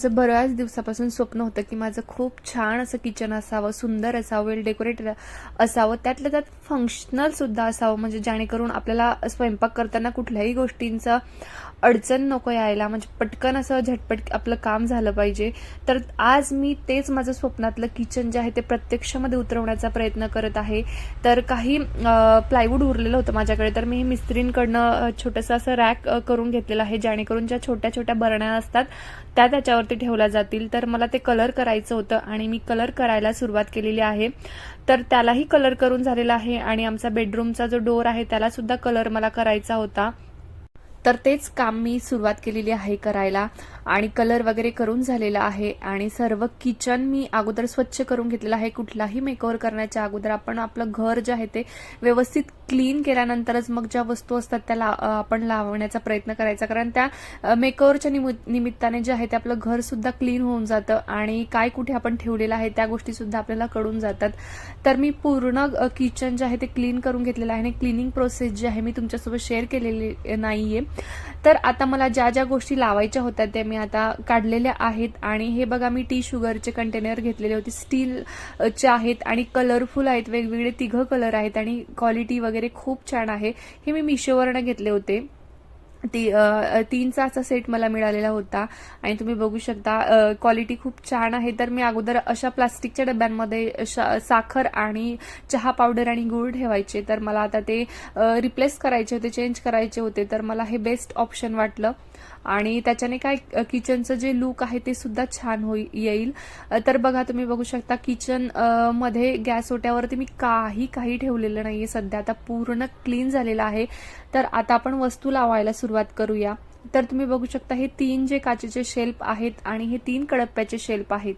माझं बऱ्याच दिवसापासून स्वप्न होतं की माझं खूप छान असं किचन असावं सुंदर असावं वेल डेकोरेटेड असावं. त्यातल्या त्यात फंक्शनल सुद्धा असावं म्हणजे जेणेकरून आपल्याला स्वयंपाक करताना कुठल्याही गोष्टींचं अडचण नको यायला म्हणजे पटकन असं झटपट आपलं काम झालं पाहिजे. तर आज मी तेच माझं स्वप्नातलं किचन जे आहे ते प्रत्यक्षामध्ये उतरवण्याचा प्रयत्न करत आहे. तर काही प्लायवूड उरलेलं होतं माझ्याकडे तर मी हे मिस्त्रींकडनं छोटंसं असं रॅक करून घेतलेलं आहे जेणेकरून ज्या छोट्या छोट्या बरण्या असतात त्या त्याच्यावर त्याच्यावरती ठेवल्या जातील. तर मला ते कलर करायचं होतं आणि मी कलर करायला सुरुवात केलेली आहे. तर त्यालाही कलर करून झालेला आहे आणि आमचा बेडरूमचा जो डोर आहे त्याला सुद्धा कलर मला करायचा होता. तर तेच काम मी सुरुवात केलेली आहे करायला आणि कलर वगैरे करून झालेला आहे आणि सर्व किचन मी अगोदर स्वच्छ करून घेतलेलं आहे. कुठलाही मेकओव्हर करण्याच्या अगोदर आपण आपलं घर जे आहे ते व्यवस्थित क्लीन केल्यानंतरच मग ज्या वस्तू असतात त्या ला- आपण लावण्याचा प्रयत्न करायचा. कारण त्या मेकओव्हरच्या निमित्ताने जे आहे ते आपलं घर सुद्धा क्लीन होऊन जातं आणि काय कुठे आपण ठेवलेलं आहे त्या गोष्टी सुद्धा आपल्याला कळून जातात. तर मी पूर्ण किचन जे आहे ते क्लीन करून घेतलेलं आहे आणि क्लिनिंग प्रोसेस जी आहे मी तुमच्यासोबत शेअर केलेली नाहीये. तर आता मला ज्या ज्या गोष्टी लावायच्या होत्या त्या मी आता काढलेल्या आहेत आणि हे बघा मी टी शुगरचे कंटेनर घेतलेले होते. स्टीलचे आहेत आणि कलरफुल आहेत. वेगवेगळे तिघं कलर आहेत आणि क्वालिटी वगैरे खूप छान आहे. हे मी मिशोवरनं घेतले होते. ती तीनचा असा सेट मला मिळालेला होता. आणि तुम्ही बघू शकता क्वालिटी खूप छान आहे. तर मी अगोदर अशा प्लास्टिकच्या डब्यांमध्ये श- साखर आणि चहा पावडर आणि गूळ ठेवायचे. तर मला आता ते रिप्लेस करायचे होते चेंज करायचे होते. तर मला हे बेस्ट ऑप्शन वाटलं. आणि त्याच्याने काय किचनचं जे लुक आहे ते सुद्धा छान होई येईल. तर बघा तुम्ही बघू शकता किचनमध्ये गॅस ओट्यावरती मी काही काही ठेवलेलं नाहीये सध्या. आता पूर्ण क्लीन झालेलं आहे. तर आता आपण वस्तू लावायला सुरुवात करूया. तर तुम्ही बघू शकता हे तीन जे काचेचे शेल्फ आहेत आणि हे तीन कडप्प्याचे शेल्फ आहेत.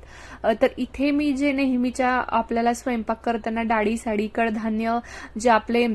तर इथे मी जे नेहमीच्या आपल्याला स्वयंपाक करताना डाळी साडी कडधान्य जे आपले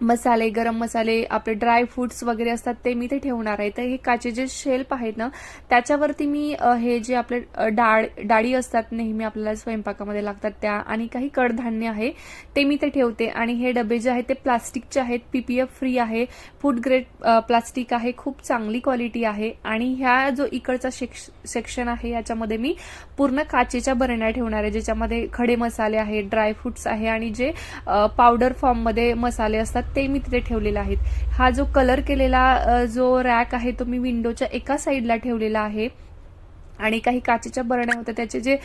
मसाले गरम मसाले आपले ड्राय फ्रुट्स वगैरे असतात ते मी ते ठेवणार आहे. तर हे काचे जे शेल्फ आहेत ना त्याच्यावरती मी हे जे आपले डाळ डाळी असतात नेहमी आपल्याला स्वयंपाकामध्ये लागतात त्या आणि काही कडधान्य आहे ते मी ते ठेवते. आणि हे डबे जे आहेत ते प्लास्टिकचे आहेत पीपीएफ फ्री आहे फूड ग्रेड प्लास्टिक आहे खूप चांगली क्वालिटी आहे. आणि ह्या जो इकडचा सेक्शन आहे याच्यामध्ये मी पूर्ण काचेच्या बरण्या ठेवणार आहे ज्याच्यामध्ये खडे मसाले आहेत ड्रायफ्रुट्स आहे आणि जे पावडर फॉर्ममध्ये मसाले असतात ते मी तिथे ठेवलेले आहेत. हा जो कलर केलेला जो रॅक आहे तो मी विंडोच्या एका साईडला ठेवलेला आहे. आणि काही काचेच्या बरण्या होत्या. त्याचे जे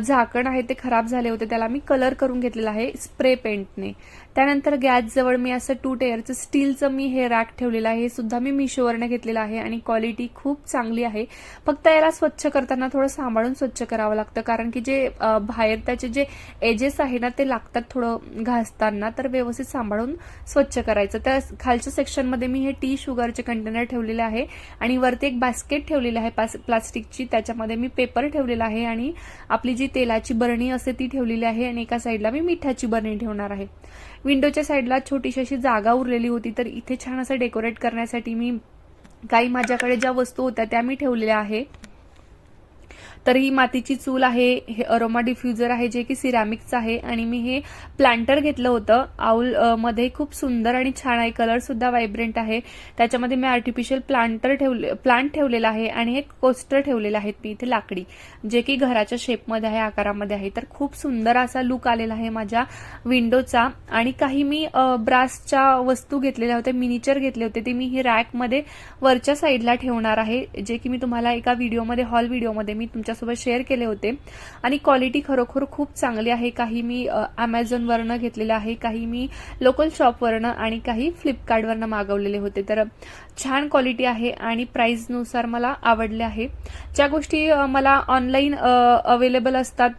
झाकण आहे ते खराब झाले होते. त्याला मी कलर करून घेतलेला आहे स्प्रे पेंटने त्यानंतर गॅसजवळ मी असं टू टेअरचं स्टीलचं मी हे रॅक ठेवलेलं आहे. हे सुद्धा मी मिशोवरनं घेतलेलं आहे आणि क्वालिटी खूप चांगली आहे. फक्त याला स्वच्छ करताना थोडं सांभाळून स्वच्छ करावं लागतं. कारण की जे बाहेर त्याचे जे एजेस आहे ना ते लागतात थोडं घासताना. तर व्यवस्थित सांभाळून स्वच्छ करायचं. त्या खालच्या सेक्शनमध्ये मी हे टी शुगरचे कंटेनर ठेवलेले आहे. आणि वरती एक बास्केट ठेवलेली आहे पास- प्लास्टिकची त्याच्यामध्ये मी पेपर ठेवलेला आहे आणि आपली जी तेलाची बरणी असते ती ठेवलेली आहे. आणि एका साईडला मी मिठाची बरणी ठेवणार आहे. विंडोच्या साईडला छोटीशी अशी जागा उरलेली होती. तर इथे छान असं डेकोरेट करण्यासाठी मी काही माझ्याकडे ज्या वस्तू होत्या त्या मी ठेवलेल्या आहे. तर ही मातीची चूल आहे हे अरोमा डिफ्युजर आहे जे की सिरॅमिकचं आहे आणि मी हे प्लांटर घेतलं होतं. आऊल मध्ये खूप सुंदर आणि छान आहे. कलर सुद्धा व्हायब्रंट आहे. त्याच्यामध्ये मी आर्टिफिशियल प्लांटर ठेवले प्लांट ठेवलेला आहे आणि एक कोस्टर ठेवलेलं आहेत मी इथे लाकडी जे की घराच्या शेपमध्ये आहे आकारामध्ये आहे. तर खूप सुंदर असा लुक आलेला आहे माझ्या विंडोचा आणि काही मी ब्रासच्या वस्तू घेतलेल्या होत्या मिनिचर घेतले होते ते मी हे रॅकमध्ये वरच्या साईडला ठेवणार आहे जे की मी तुम्हाला एका व्हिडिओमध्ये हॉल व्हिडिओमध्ये मी त्यांच्यासोबत शेअर केले होते. आणि क्वालिटी खरोखर खूप चांगली आहे. काही मी अमेझॉनवरनं घेतलेलं आहे. काही मी लोकल शॉपवरनं आणि काही फ्लिपकार्टवरनं मागवलेले होते. तर छान क्वालिटी आहे आणि प्राईजनुसार मला आवडले आहे. ज्या गोष्टी मला ऑनलाईन अवेलेबल असतात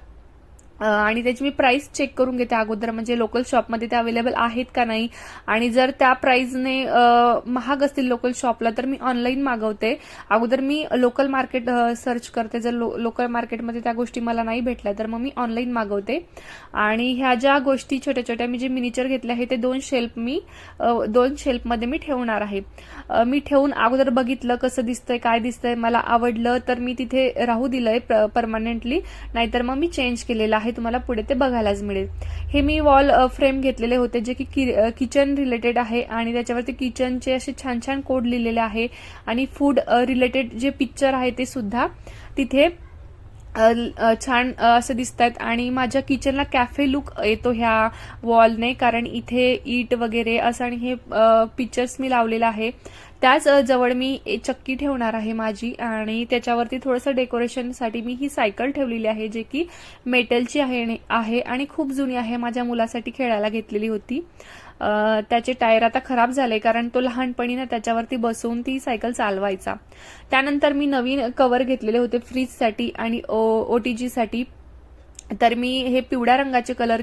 आणि त्याची मी प्राइस चेक करून घेते अगोदर म्हणजे लोकल शॉपमध्ये ते अवेलेबल आहेत का नाही. आणि जर त्या प्राइसने महाग असतील लोकल शॉपला तर मी ऑनलाईन मागवते. अगोदर मी लोकल मार्केट सर्च करते. जर लो लोकल मार्केटमध्ये त्या गोष्टी मला नाही भेटल्या तर मग मी ऑनलाईन मागवते. आणि ह्या ज्या गोष्टी छोट्या छोट्या मी जे मिनिचर घेतले आहे ते दोन शेल्फ मी दोन शेल्फमध्ये मी ठेवणार आहे. मी ठेवून अगोदर बघितलं कसं दिसतंय काय दिसतंय मला आवडलं तर मी तिथे राहू दिलंय परमनंटली नाहीतर मग मी चेंज केलेलं आहे. तुम्हाला पुढे ते बघायलाच मिळेल. हे मी वॉल फ्रेम घेतलेले होते जे की किचन रिलेटेड आहे आणि त्याच्यावरती किचनचे असे छान छान कोड लिहिलेले आहे आणि फूड रिलेटेड जे पिक्चर आहे ते सुद्धा तिथे छान असं दिसत आहेत आणि माझ्या किचनला कॅफे लुक येतो ह्या वॉलने कारण इथे ईट वगैरे असं आणि हे पिक्चर्स मी लावलेलं आहे. त्याच जवळ मी चक्की ठेवणार आहे माझी आणि त्याच्यावरती थोडंसं डेकोरेशनसाठी मी ही सायकल ठेवलेली आहे जे की मेटलची आहे आणि- आहे आणि खूप जुनी आहे. माझ्या मुलासाठी खेळायला घेतलेली होती. त्याचे टायर आता खराब झाले कारण तो लहानपणी ना त्याच्यावरती बसवून ती सायकल चालवायचा. त्यानंतर मी नवीन कवर घेतलेले होते फ्रीजसाठी आणि ओ टी जीसाठी. तर मी हे पिवळ्या रंगाचे कलर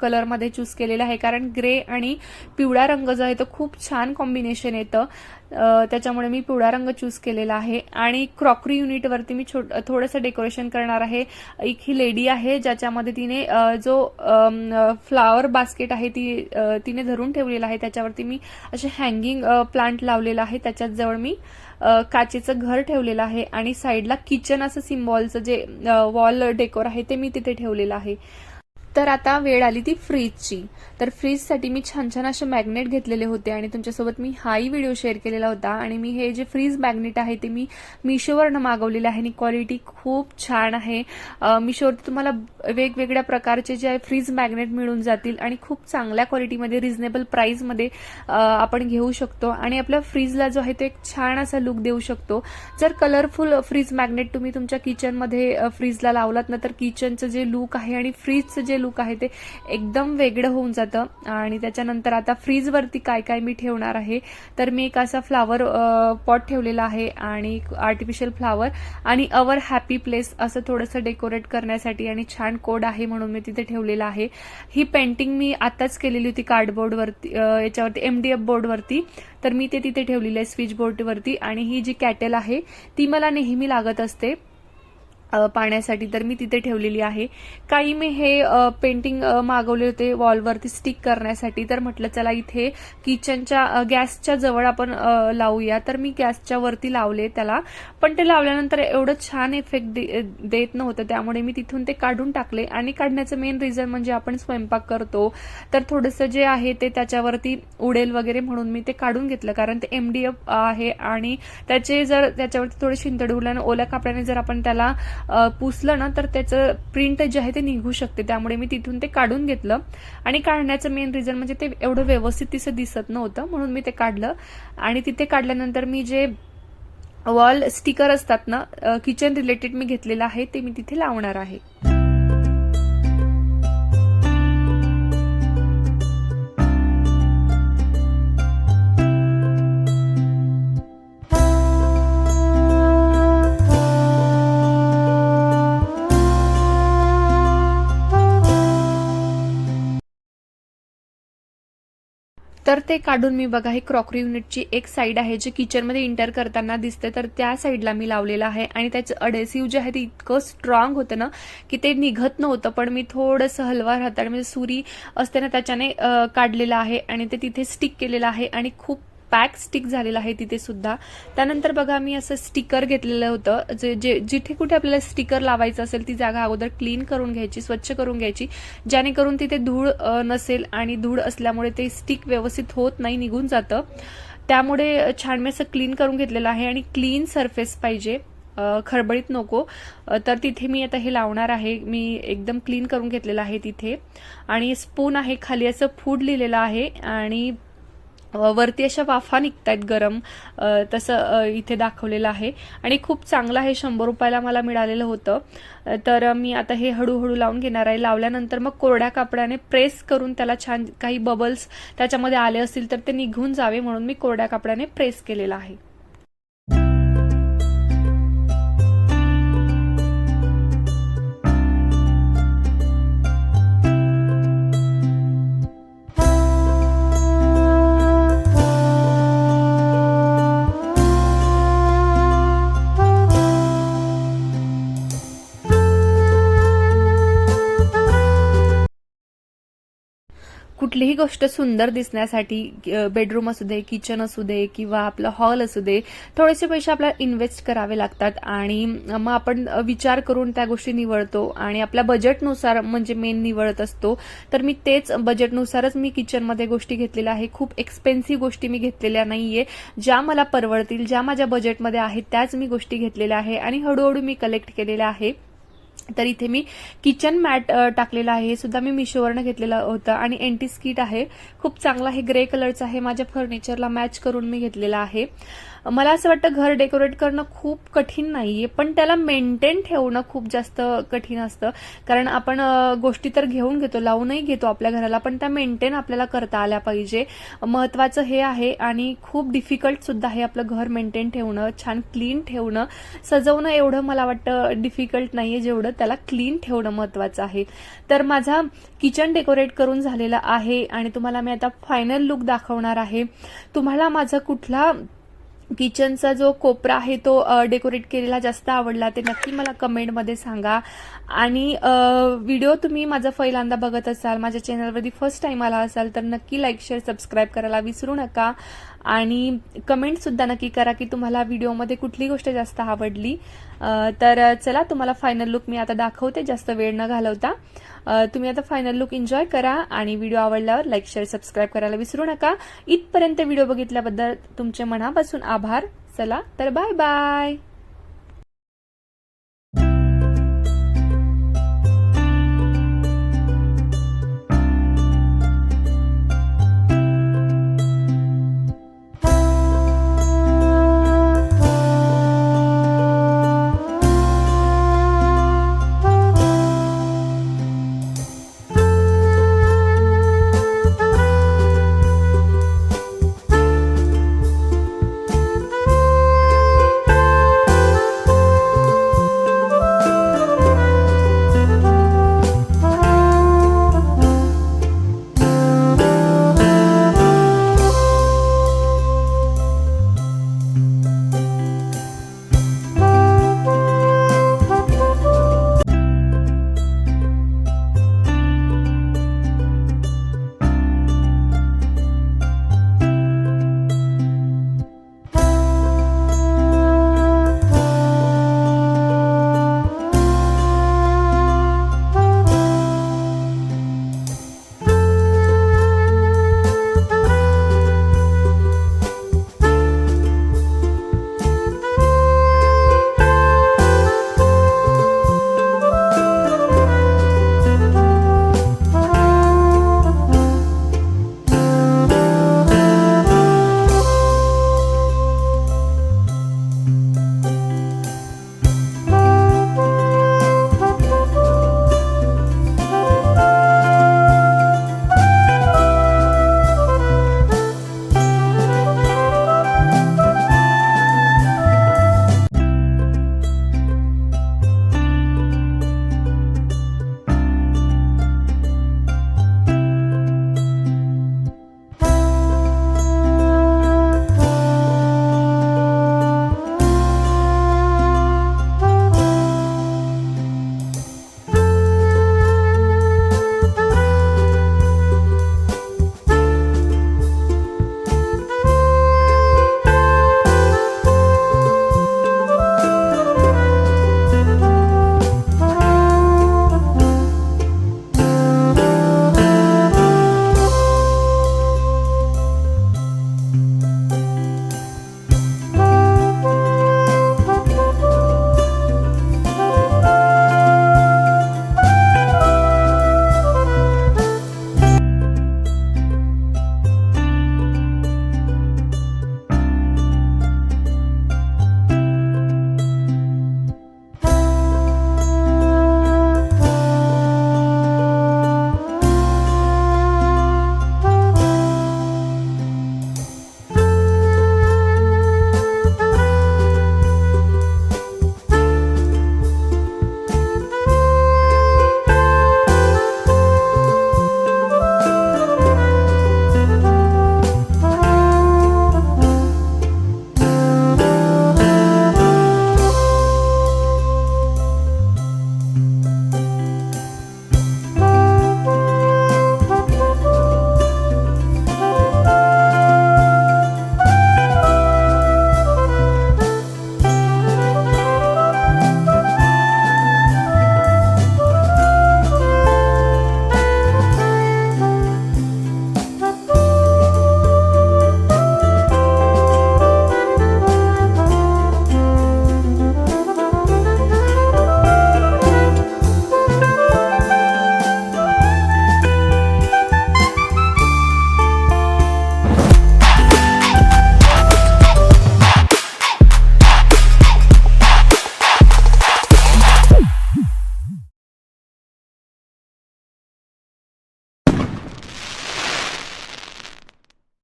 कलरमध्ये चूज केलेलं आहे कारण ग्रे आणि पिवळा रंग जो आहे तो खूप छान कॉम्बिनेशन येतं. त्याच्यामुळे मी पिवळा रंग चूज केलेला आहे. आणि क्रॉकरी युनिटवरती मी छोट थोडंसं डेकोरेशन करणार आहे. एक ही लेडी आहे ज्याच्यामध्ये तिने जो फ्लावर बास्केट आहे ती तिने धरून ठेवलेला आहे. त्याच्यावरती मी असे हँगिंग प्लांट लावलेला आहे. त्याच्याच जवळ मी काचेचं घर ठेवलेलं आहे. आणि साईडला किचन असं सिम्बॉलचं जे वॉल डेकोर आहे ते मी तिथे ठेवलेलं आहे. तर आता वेळ आली ती फ्रीजची. तर फ्रीजसाठी मी छान छान असे मॅग्नेट घेतलेले होते आणि तुमच्यासोबत मी हाही व्हिडिओ शेअर केलेला होता आणि मी हे जे फ्रीज मॅग्नेट आहे ते मी मिशोवरनं मागवलेलं आहे आणि क्वालिटी खूप छान आहे. मिशोवरती तुम्हाला वेगवेगळ्या प्रकारचे जे आहे फ्रीज मॅग्नेट मिळून जातील आणि खूप चांगल्या क्वालिटीमध्ये रिझनेबल प्राईजमध्ये आपण घेऊ शकतो आणि आपल्या फ्रीजला जो आहे तो एक छान असा लुक देऊ शकतो. जर कलरफुल फ्रीज मॅग्नेट तुम्ही तुमच्या किचनमध्ये फ्रीजला लावलात ना तर किचनचं जे लुक आहे आणि फ्रीजचं जे लुक आहे ते एकदम वेगळं होऊन जातं. आणि त्याच्यानंतर आता फ्रीजवरती काय काय मी ठेवणार आहे तर मी एक असा फ्लावर पॉट ठेवलेला आहे आणि आर्टिफिशियल फ्लावर आणि अवर हॅपी प्लेस असं थोडंसं डेकोरेट करण्यासाठी आणि छान कोड आहे म्हणून मी तिथे ठेवलेलं आहे. ही पेंटिंग मी आताच केलेली होती कार्डबोर्डवरती याच्यावरती एम डी एफ बोर्डवरती तर मी ते तिथे ठेवलेलं आहे स्विच बोर्डवरती आणि ही जी कॅटल आहे ती मला नेहमी लागत असते. पाण्यासाठी तर मी तिथे ठेवलेली आहे. काही मी हे पेंटिंग मागवले होते वॉलवरती स्टिक करण्यासाठी. तर म्हटलं चला इथे किचनच्या गॅसच्या जवळ आपण लावूया. तर मी गॅसच्या वरती लावले त्याला. पण ते लावल्यानंतर एवढं छान इफेक्ट दे, देत नव्हतं. त्यामुळे मी तिथून ते काढून टाकले. आणि काढण्याचं मेन रिझन म्हणजे आपण स्वयंपाक करतो. तर थोडंसं जे आहे ते त्याच्यावरती उडेल वगैरे म्हणून मी ते काढून घेतलं. कारण ते एम डी एफ आहे आणि त्याचे जर त्याच्यावरती थोडे शिंतड उडल्यानं ओल्या कापड्याने जर आपण त्याला पुसलं ना तर त्याचं प्रिंट जे आहे ते निघू शकते. त्यामुळे मी तिथून ते काढून घेतलं. आणि काढण्याचं मेन रिझन म्हणजे ते एवढं व्यवस्थित तिचं दिसत नव्हतं म्हणून मी ते काढलं. आणि तिथे काढल्यानंतर मी जे वॉल स्टिकर असतात ना किचन रिलेटेड मी घेतलेलं आहे ते मी तिथे लावणार आहे. तर ते काढून मी बघा हे क्रॉकरी युनिटची एक साईड आहे जे किचनमध्ये इंटर करताना दिसते. तर त्या साईडला मी लावलेलं आहे आणि त्याचं अडेसिव्ह जे आहे ते इतकं स्ट्रॉंग होतं ना की ते निघत नव्हतं पण मी थोडंसं हलवा हाताने म्हणजे सुरी असते ना त्याच्याने काढलेलं आहे आणि ते तिथे स्टिक केलेलं आहे आणि खूप पॅक स्टिक झालेला आहे तिथे सुद्धा. त्यानंतर बघा मी असं स्टिकर घेतलेलं होतं. जे जे जिथे कुठे आपल्याला स्टिकर लावायचं असेल ती जागा अगोदर क्लीन करून घ्यायची स्वच्छ करून घ्यायची. जेणेकरून तिथे धूळ नसेल आणि धूळ असल्यामुळे ते स्टिक व्यवस्थित होत नाही निघून जातं. त्यामुळे छान मी असं क्लीन करून घेतलेलं आहे आणि क्लीन सरफेस पाहिजे. खळबळीत नको. तर तिथे मी आता हे लावणार आहे. मी एकदम क्लीन करून घेतलेलं आहे तिथे. आणि स्पून आहे खाली असं फूड लिहिलेलं आहे. आणि वरती अशा वाफा निघतायत गरम. तसं इथे दाखवलेलं आहे. आणि खूप चांगलं हे शंभर रुपयाला मला मिळालेलं होतं. तर मी आता हे हळूहळू लावून घेणार आहे. लावल्यानंतर मग कोरड्या कापडाने प्रेस करून त्याला छान काही बबल्स त्याच्यामध्ये आले असतील तर ते निघून जावे म्हणून मी कोरड्या कापडाने प्रेस केलेलं आहे. कुठलीही गोष्ट सुंदर दिसण्यासाठी बेडरूम असू दे किचन असू दे किंवा आपला हॉल असू दे थोडेसे पैसे आपल्याला इन्व्हेस्ट करावे लागतात आणि मग आपण विचार करून त्या गोष्टी निवडतो आणि आपल्या बजेटनुसार म्हणजे मेन निवडत असतो. तर मी तेच बजेटनुसारच मी किचनमध्ये गोष्टी घेतलेल्या आहे. खूप एक्सपेन्सिव्ह गोष्टी मी घेतलेल्या नाहीये. ज्या मला परवडतील ज्या माझ्या बजेटमध्ये आहेत त्याच मी गोष्टी घेतलेल्या आहे आणि हळूहळू मी कलेक्ट केलेल्या आहे. तर इथे मी किचन मॅट टाकलेला आहे. हे सुद्धा मी मिशोवरनं घेतलेलं होतं. आणि एंटी स्किट आहे. खूप चांगला हे ग्रे कलरचा आहे. माझ्या फर्निचरला मॅच करून मी घेतलेला आहे. मला असं वाटतं घर डेकोरेट करणं खूप कठीण नाहीये पण त्याला मेंटेन ठेवणं खूप जास्त कठीण असतं. कारण आपण गोष्टी तर घेऊन घेतो लावूनही घेतो आपल्या घराला पण त्या मेंटेन आपल्याला करता आल्या पाहिजे. महत्वाचं हे आहे आणि खूप डिफिकल्ट सुद्धा आहे आपलं घर मेंटेन ठेवणं छान क्लीन ठेवणं. सजवणं एवढं मला वाटतं डिफिकल्ट नाहीये जेवढं. त्याला क्लीन ठेवणं महत्वाचं आहे. तर माझा किचन डेकोरेट करून झालेला आहे आणि तुम्हाला मी आता फायनल लुक दाखवणार आहे. तुम्हाला माझा कुठला किचनचा जो कोपरा आहे तो डेकोरेट केलेला जास्त आवडला ते नक्की मला कमेंटमध्ये सांगा. आणि व्हिडिओ तुम्ही माझा पहिल्यांदा बघत असाल माझ्या चॅनलवरती फर्स्ट टाईम आला असाल तर नक्की लाईक शेअर सबस्क्राईब करायला विसरू नका. आणि कमेंटसुद्धा नक्की करा की तुम्हाला व्हिडिओमध्ये कुठली गोष्ट जास्त आवडली. तर चला तुम्हाला फायनल लुक मी आता दाखवते जास्त वेळ न घालवता. तुम्ही आता फायनल लुक एन्जॉय करा आणि व्हिडिओ आवडल्यावर लाईक शेअर सबस्क्राईब करायला विसरू नका. इथपर्यंत व्हिडिओ बघितल्याबद्दल तुमचे मनापासून आभार. चला तर बाय बाय